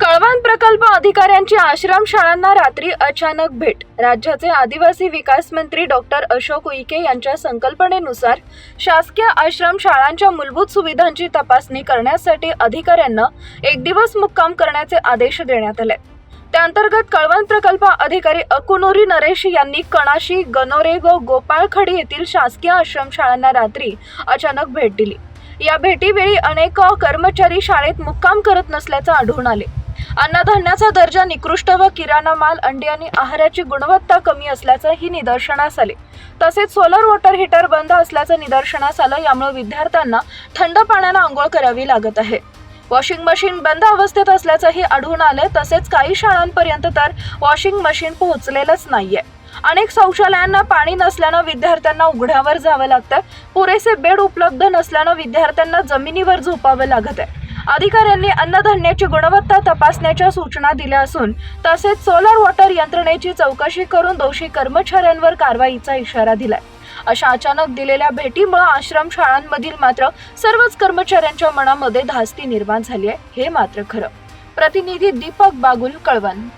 कळवण प्रकल्प अधिकाऱ्यांची आश्रम शाळांना रात्री अचानक भेट. राज्याचे आदिवासी विकास मंत्री डॉक्टर अशोक उईके यांच्या संकल्पनेनुसार शासकीय आश्रम शाळांच्या मूलभूत सुविधांची तपासणी करण्यासाठी अधिकाऱ्यांना एक दिवस मुक्काम करण्याचे आदेश देण्यात आले. त्याअंतर्गत कळवण प्रकल्प अधिकारी अकुनोरी नरेश यांनी कणाशी गनोरे व गोपाळखडी येथील शासकीय आश्रम शाळांना रात्री अचानक भेट दिली. या भेटीवेळी अनेक कर्मचारी शाळेत मुक्काम करत नसल्याचं आढळून आले. अन्नधान्याचा दर्जा निकृष्ट व किराणा माल अंडी आणि आहाराची गुणवत्ता कमी असल्याचंही निदर्शनास आले. तसेच सोलर वॉटर हीटर बंद असल्याचं निदर्शनास आलं यामुळे विद्यार्थ्यांना थंड पाण्यानं आंघोळ करावी लागत आहे. वॉशिंग मशीन बंद अवस्थेत असल्याचंही आढळून आलं तसेच काही शाळांपर्यंत तर वॉशिंग मशीन पोहोचलेलंच नाहीये. अनेक शौचालयांना पाणी नसल्यानं विद्यार्थ्यांना उघड्यावर जावं लागतं पुरेसे बेड उपलब्ध नसल्यानं विद्यार्थ्यांना जमिनीवर झोपावं लागत आहे. अधिकाऱ्यांनी अन्नधान्याची गुणवत्ता तपासण्याच्या सूचना दिल्या असून तसेच सोलर वॉटर यंत्रणेची चौकशी करून दोषी कर्मचाऱ्यांवर कारवाईचा इशारा दिलाय. अशा अचानक दिलेल्या भेटीमुळे आश्रम शाळांमधील मात्र सर्वच कर्मचाऱ्यांच्या मनामध्ये धास्ती निर्माण झाली आहे हे मात्र खरं. प्रतिनिधी दीपक बागुल कळवण.